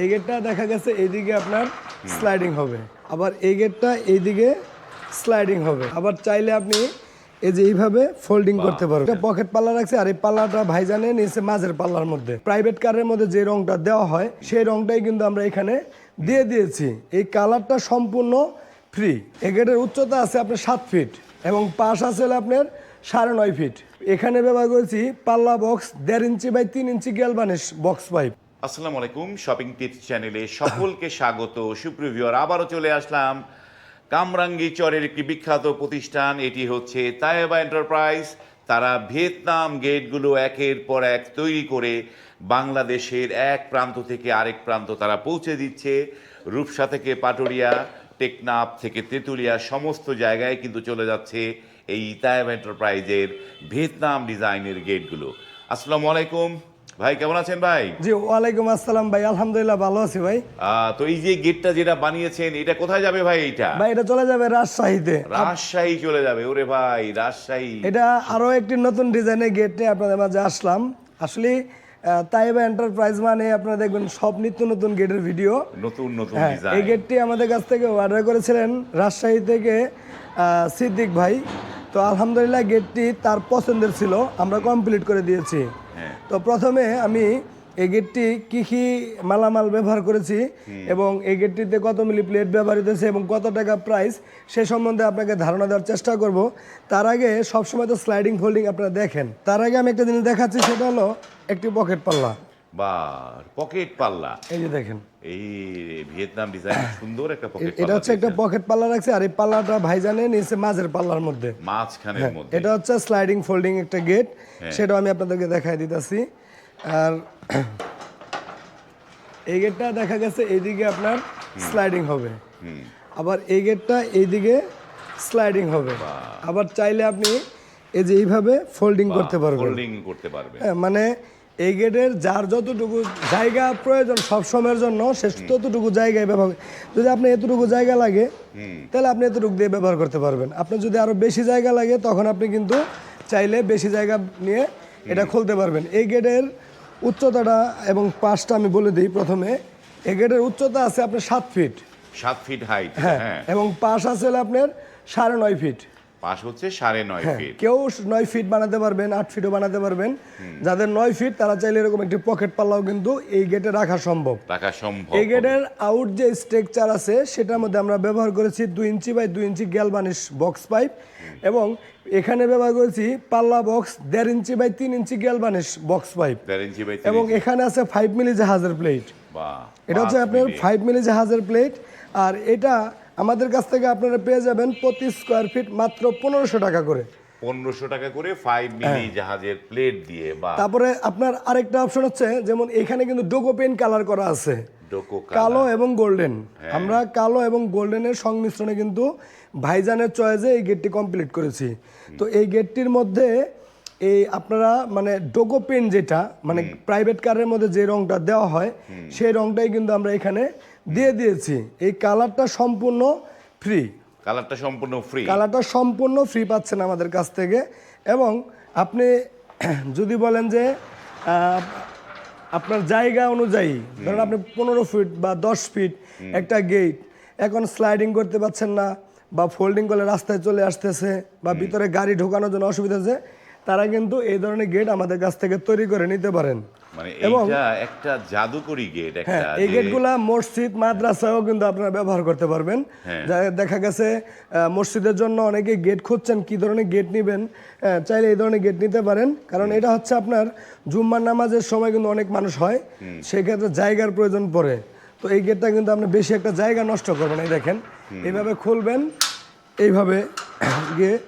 এই গেটটা দেখা গেছে এইদিকে আপনার স্লাইডিং হবে। আবার এই গেটটা এইদিকে স্লাইডিং হবে। আবার চাইলে আপনি এই যে এইভাবে ফোল্ডিং করতে পারবেন। একটা পকেট পাল্লা রাখছে আর এই পাল্লাটা ভাইজানে নিয়েছে মাঝের পাল্লার মধ্যে। প্রাইভেট কারের মধ্যে যে রংটা দেওয়া হয় সেই রংটাই কিন্তু আমরা এখানে দিয়ে দিয়েছি। এই কালারটা সম্পূর্ণ ফ্রি এই গেটের উচ্চতা আছে আপনার সাত ফিট এবং পাশ আছে আপনার সাড়ে নয় ফিট এখানে ব্যবহার করেছি পাল্লা বক্স দেড় ইঞ্চি বাই তিন ইঞ্চি গ্যালবানিশ বক্স পাইপ আসসালামু আলাইকুম শপিং টিপস চ্যানেলে সকলকে স্বাগত। সুপ্রিভিওর আবারও চলে আসলাম কামরাঙ্গি চরের একটি বিখ্যাত প্রতিষ্ঠান। এটি হচ্ছে তায়েবা এন্টারপ্রাইজ তারা ভিয়েতনাম গেটগুলো একের পর এক তৈরি করে বাংলাদেশের এক প্রান্ত থেকে আরেক প্রান্ত তারা পৌঁছে দিচ্ছে। রূপসা থেকে পাটুরিয়া, টেকনাফ থেকে তেঁতুলিয়া, সমস্ত জায়গায় কিন্তু চলে যাচ্ছে এই তায়েব এন্টারপ্রাইজের ভিয়েতনাম ডিজাইনের গেটগুলো। আসসালামু আলাইকুম। ভাই কেমন আছেন ভাই? জি ওয়ালাইকুম আসসালাম ভাই আলহামদুলিল্লাহ ভালো আছি ভাই। তো এই যে গেটটা যেটা বানিয়েছেন এটা কোথায় যাবে ভাই এটা? ভাই এটা চলে যাবে রাজশাহীতে। রাজশাহী চলে যাবে ওরে ভাই রাজশাহী। এটা আরও একটি নতুন ডিজাইনের গেট নিয়ে আপনাদের মাঝে আসলাম। আসলে তাইবা এন্টারপ্রাইজ মানে আপনারা দেখবেন সব নিত্য নতুন গেটের ভিডিও। নতুন নতুন হ্যাঁ এই গেটটি আমাদের কাছ থেকে অর্ডার করেছিলেন রাজশাহী থেকে আহ, সিদ্দিক ভাই। তো আলহামদুলিল্লাহ গেটটি তার পছন্দের ছিল আমরা কমপ্লিট করে দিয়েছি। হ্যাঁ। তো প্রথমে আমি এই গেটটি কি কি মালামাল ব্যবহার করেছি এবং এই গেটটিতে কত মিলি প্লেট ব্যবহৃত হয়েছে এবং কত টাকা প্রাইস সে সম্বন্ধে আপনাকে ধারণা দেওয়ার চেষ্টা করব। তার আগে সবসময় তো স্লাইডিং ফোল্ডিং আপনারা দেখেন। তার আগে আমি একটা জিনিস দেখাচ্ছি সেটা হলো একটি পকেট পাল্লা। বা পকেট পাল্লা। এই যে দেখেন। এই ভিয়েতনাম ডিজাইন সুন্দর একটা পকেট এটা হচ্ছে একটা পকেট পাল্লা রাখছে আর এই পাল্লাটা ভাইজানে নিয়েছে মাঝের পাল্লার মধ্যে। মাঝখানের মধ্যে। এটা হচ্ছে স্লাইডিং ফোল্ডিং একটা গেট সেটাও আমি আপনাদেরকে দেখাই দিতেছি। আর এই গেটটা দেখা গেছে এইদিকে আপনার স্লাইডিং হবে। আবার এই গেটটা এইদিকে স্লাইডিং হবে। আবার চাইলে আপনি এই যে এইভাবে ফোল্ডিং করতে পারবেন। ফোল্ডিং করতে পারবে হ্যাঁ, মানে এই গেটের যার যতটুকু জায়গা প্রয়োজন সব সময়ের জন্য সে ততটুকু জায়গায় ব্যবহার যদি আপনি এতটুকু জায়গা লাগে তাহলে আপনি এতটুকু দিয়ে ব্যবহার করতে পারবেন। আপনার যদি আরও বেশি জায়গা লাগে তখন আপনি কিন্তু চাইলে বেশি জায়গা নিয়ে এটা খুলতে পারবেন। এই গেটের উচ্চতাটা এবং পাশটা আমি বলে দিই প্রথমে। এই গেটের উচ্চতা আছে আপনার সাত ফিট। সাত ফিট হাইট হ্যাঁ হ্যাঁ। এবং পাশ আছে আপনার সাড়ে নয় ফিট। পাশ হচ্ছে সাড়ে নয় হ্যাঁ, ফিট কেউ নয় ফিট বানাতে পারবেন আট ফিটও বানাতে পারবেন। যাদের নয় ফিট তারা চাইলে এরকম একটি পকেট পাল্লাও কিন্তু এই গেটে রাখা সম্ভব। টাকা সম্ভব এই গেটের আউট যে স্ট্রাকচার আছে সেটার মধ্যে আমরা ব্যবহার করেছি দুই ইঞ্চি বাই দুই ইঞ্চি গ্যালবানিশ বক্স পাইপ এবং এখানে ব্যবহার করেছি পাল্লা বক্স দেড় ইঞ্চি বাই তিন ইঞ্চি গ্যালবানিশ বক্স পাইপ দেড় ইঞ্চি বাই এবং এখানে আছে ফাইভ মিলি জাহাজের প্লেট এটা হচ্ছে আপনার ফাইভ মিলি জাহাজের প্লেট আর এটা আমাদের কাছ থেকে আপনারা পেয়ে যাবেন প্রতি স্কোয়ার ফিট মাত্র পনেরোশো টাকা করে। পনেরোশো টাকা করে ফাইভ হ্যাঁ। মিলি জাহাজের প্লেট দিয়ে বা তারপরে আপনার আরেকটা অপশন হচ্ছে যেমন এখানে কিন্তু ডোকো পেন কালার করা আছে। কালো এবং গোল্ডেন আমরা কালো এবং গোল্ডেনের সংমিশ্রণে কিন্তু ভাইজানের চয়েসে এই গেটটি কমপ্লিট করেছি। তো এই গেটটির মধ্যে এই আপনারা মানে ডোকো পেন যেটা মানে প্রাইভেট কারের মধ্যে যে রংটা দেওয়া হয় সেই রংটাই কিন্তু আমরা এখানে দিয়ে দিয়েছি। এই কালারটা সম্পূর্ণ ফ্রি কালারটা সম্পূর্ণ ফ্রি কালারটা সম্পূর্ণ ফ্রি পাচ্ছেন আমাদের কাছ থেকে। এবং আপনি যদি বলেন যে আপনার জায়গা অনুযায়ী ধরেন আপনি পনেরো ফিট বা দশ ফিট একটা গেট এখন স্লাইডিং করতে পারছেন না বা ফোল্ডিং করলে রাস্তায় চলে আসতেছে বা ভিতরে গাড়ি ঢোকানোর জন্য অসুবিধা আছে তারা কিন্তু এই ধরনের গেট আমাদের কাছ থেকে তৈরি করে নিতে পারেন। মানে এবং- এইটা একটা জাদুকরি গেট হ্যাঁ একটা এই গেটগুলা মসজিদ মাদ্রাসাও কিন্তু আপনারা ব্যবহার করতে পারবেন। হ্যাঁ। দেখা গেছে মসজিদের জন্য অনেকে গেট খুঁজছেন কি ধরনের গেট নেবেন। চাইলে এই ধরনের গেট নিতে পারেন। কারণ এটা হচ্ছে আপনার জুম্মার নামাজের সময় কিন্তু অনেক মানুষ হয় সেক্ষেত্রে জায়গার প্রয়োজন পড়ে। তো এই গেটটা কিন্তু আপনি বেশি একটা জায়গা নষ্ট করবেন এই দেখেন। এইভাবে খুলবেন এইভাবে গিয়ে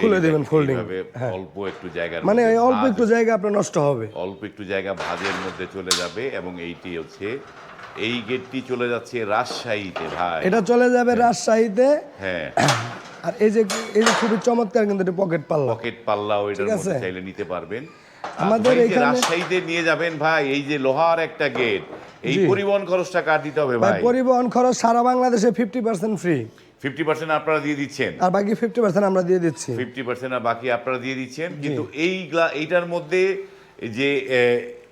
খুলে দেবেন ফোল্ডিং এইভাবে অল্প একটু জায়গার মানে অল্প একটু জায়গা আপনার নষ্ট হবে। অল্প একটু জায়গা ভাজের মধ্যে চলে যাবে এবং এইটি হচ্ছে এই গেটটি চলে যাচ্ছে রাজশাহীতে ভাই। এটা চলে যাবে রাজশাহীতে। হ্যাঁ। আর এই যে এই যে খুবই চমৎকার কিন্তু এটা পকেট পাল্লা। পকেট পাল্লা ঠিক মধ্যে চাইলে নিতে পারবেন। আমাদের এখানে- রাজশাহীতে নিয়ে যাবেন ভাই এই যে লোহার একটা গেট এই পরিবহন খরচটা কার দিতে হবে ভাই ভাই? পরিবহন খরচ সারা বাংলাদেশে fifty percent free fifty percent আপনারা দিয়ে দিচ্ছেন। আর বাকি ফিফটি পার্সেন্ট আমরা দিয়ে দিচ্ছি। ফিফটি পার্সেন্ট আর বাকি আপনারা দিয়ে দিচ্ছেন। কিন্তু এই গ্লা- এইটার মধ্যে যে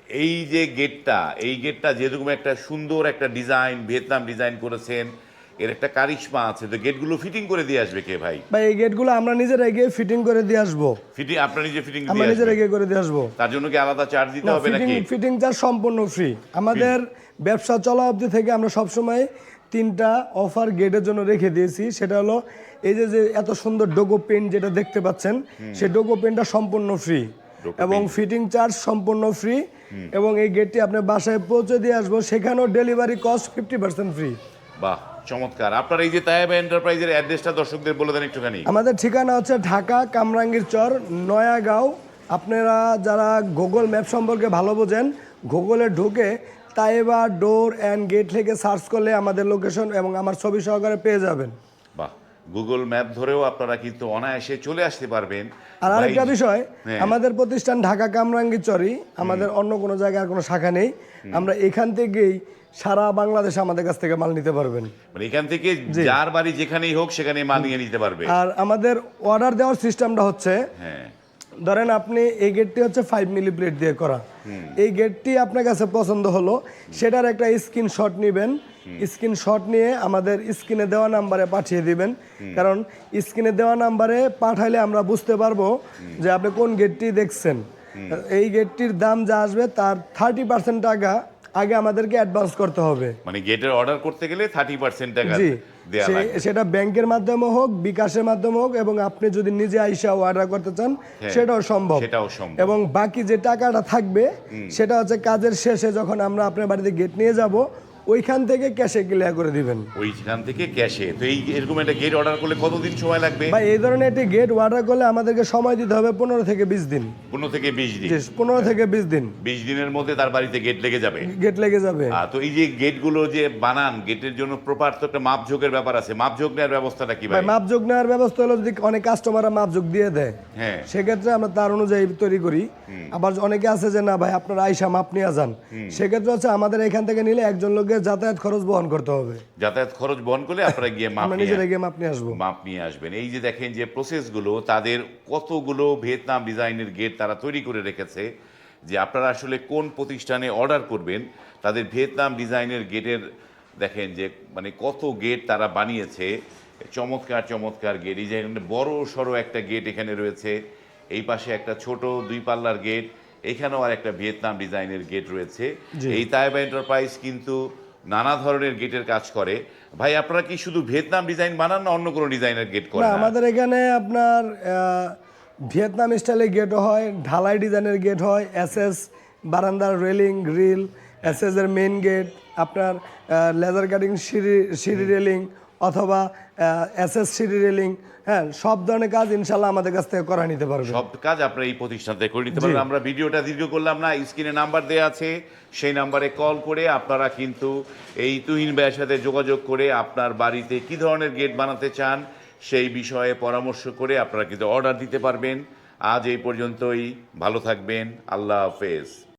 এই যে গেটটা এই গেটটা যেরকম একটা সুন্দর একটা ডিজাইন ভিয়েতনাম ডিজাইন করেছেন এর একটা কারিশমা আছে। তো গেটগুলো ফিটিং করে দিয়ে আসবে কে ভাই? বা এই গেটগুলো আমরা নিজেরা গিয়ে ফিটিং করে দিয়ে আসব। ফিটিং আপনার নিজে ফিটিং আমরা দিয়ে নিজেরা আসবেন। গিয়ে করে দিয়ে আসব। তার জন্য কি আলাদা চার্জ দিতে হবে নাকি? ফিটিং চার্জ সম্পূর্ণ ফ্রি। আমাদের ব্যবসা চলা অবধি থেকে আমরা সবসময় তিনটা অফার গেটের জন্য রেখে দিয়েছি। সেটা হলো এই যে যে এত সুন্দর ডোগো পেন্ট যেটা দেখতে পাচ্ছেন সেই ডোগো পেন্টটা সম্পূর্ণ ফ্রি এবং ফিটিং চার্জ সম্পূর্ণ ফ্রি এবং এই গেটটি আপনার বাসায় পৌঁছে দিয়ে আসব সেখানেও delivery cost fifty percent free বাহ চমৎকার। আপনার এই যে তায়েবা এন্টারপ্রাইজের অ্যাড্রেসটা দর্শকদের বলে দেন একটুখানি। আমাদের ঠিকানা হচ্ছে ঢাকা কামরাঙ্গীর চর নয়াগাঁও। আপনারা যারা গুগল ম্যাপ সম্পর্কে ভালো বোঝেন গুগলে ঢুকে তাইবা ডোর অ্যান্ড গেট থেকে সার্চ করলে আমাদের লোকেশন এবং আমার ছবি সহকারে পেয়ে যাবেন। বাহ গুগল ম্যাপ ধরেও আপনারা কিন্তু অনায়াসে চলে আসতে পারবেন। আর আরেকটা বিষয় হ্যাঁ। আমাদের প্রতিষ্ঠান ঢাকা কামরাঙ্গীর চরই আমাদের অন্য কোনো জায়গায় আর কোনো শাখা নেই। আমরা এখান থেকেই সারা বাংলাদেশে আমাদের কাছ থেকে মাল নিতে পারবেন। মানে এখান থেকে যার বাড়ি যেখানেই হোক সেখানে মাল নিয়ে নিতে পারবে। আর আমাদের অর্ডার দেওয়ার সিস্টেমটা হচ্ছে হ্যাঁ। ধরেন আপনি এই গেটটি হচ্ছে ফাইভ মিলি প্লেট দিয়ে করা। এই গেটটি আপনার কাছে পছন্দ হলো সেটার একটা স্ক্রিনশট নেবেন। স্ক্রিনশট নিয়ে আমাদের স্ক্রিনে দেওয়া নাম্বারে পাঠিয়ে দিবেন। কারণ স্ক্রিনে দেওয়া নাম্বারে পাঠাইলে আমরা বুঝতে পারব যে আপনি কোন গেটটি দেখছেন। এই গেটটির দাম যা আসবে তার থার্টি পার্সেন্ট টাকা আগে আমাদেরকে অ্যাডভান্স করতে হবে। মানে গেটের অর্ডার করতে গেলে থার্টি পার্সেন্ট টাকা জি সেটা ব্যাংকের মাধ্যমে হোক বিকাশের মাধ্যমে হোক এবং আপনি যদি নিজে আইসা অর্ডার করতে চান সেটাও সম্ভব। সেটাও সম্ভব। এবং বাকি যে টাকাটা থাকবে সেটা হচ্ছে কাজের শেষে যখন আমরা আপনার বাড়িতে গেট নিয়ে যাব ওইখান থেকে ক্যাশে ক্লিয়ার করে দিবেন। ওইখান থেকে ক্যাশে তো এই এরকম একটা গেট অর্ডার করলে কতদিন সময় লাগবে? ভাই এই ধরনের একটি গেট অর্ডার করলে আমাদেরকে সময় দিতে হবে পনেরো থেকে বিশ দিন। পনেরো থেকে বিশ দিন। পনেরো থেকে বিশ দিন। বিশ দিনের মধ্যে তার বাড়িতে গেট লেগে যাবে। গেট লেগে যাবে। তো এই যে গেটগুলো যে বানান গেটের জন্য প্রপার তো একটা মাপঝোকের ব্যাপার আছে। মাপঝোক নেওয়ার ব্যবস্থাটা কি ভাই মাপযোগ নেওয়ার ব্যবস্থা হলো যদি অনেক কাস্টমাররা মাপযোগ দিয়ে দেয় হ্যাঁ। সেক্ষেত্রে আমরা তার অনুযায়ী তৈরি করি। আবার অনেকে আছে যে না ভাই আপনার আইসা মাপ নিয়ে যান। সেক্ষেত্রে হচ্ছে আমাদের এখান থেকে নিলে একজন লোকের যাতায়াত খরচ বহন করতে হবে। যাতায়াত খরচ বহন করলে আপনারা গিয়ে মাপ নিয়ে নিজেরা গিয়ে মাপ নিয়ে আসব। মাপ নিয়ে আসবেন। এই যে দেখেন যে প্রসেসগুলো তাদের কতগুলো ভিয়েতনাম ডিজাইনের গেট তারা তৈরি করে রেখেছে যে আপনারা আসলে কোন প্রতিষ্ঠানে অর্ডার করবেন তাদের ভিয়েতনাম ডিজাইনের গেটের দেখেন যে মানে কত গেট তারা বানিয়েছে। চমৎকার চমৎকার গেট এই যে বড় সড়ো একটা গেট এখানে রয়েছে। এই পাশে একটা ছোট দুই পাল্লার গেট এখানেও আর একটা ভিয়েতনাম ডিজাইনের গেট রয়েছে। এই তাইবা এন্টারপ্রাইজ কিন্তু নানা ধরনের গেটের কাজ করে। ভাই আপনারা কি শুধু ভিয়েতনাম ডিজাইন বানান না অন্য কোনো ডিজাইনের গেট না করেন আমাদের এখানে আপনার ভিয়েতনাম স্টাইলের গেট হয় ঢালাই ডিজাইনের গেট হয় এস এস বারান্দার রেলিং গ্রিল এস এস এর মেইন গেট আপনার লেজার কাটিং সিঁড়ি সিঁড়ি রেলিং অথবা এস এস সিঁড়ি রেলিং হ্যাঁ সব ধরনের কাজ ইনশাল্লাহ আমাদের কাছ থেকে করা নিতে পারবে। সব কাজ আপনারা এই প্রতিষ্ঠান থেকে করে নিতে পারবেন। আমরা ভিডিওটা দীর্ঘ করলাম না স্ক্রিনে নাম্বার দেওয়া আছে সেই নাম্বারে কল করে আপনারা কিন্তু এই তুহিন ভাইয়ের সাথে যোগাযোগ করে আপনার বাড়িতে কি ধরনের গেট বানাতে চান সেই বিষয়ে পরামর্শ করে আপনারা কিন্তু অর্ডার দিতে পারবেন। আজ এই পর্যন্তই ভালো থাকবেন আল্লাহ হাফেজ।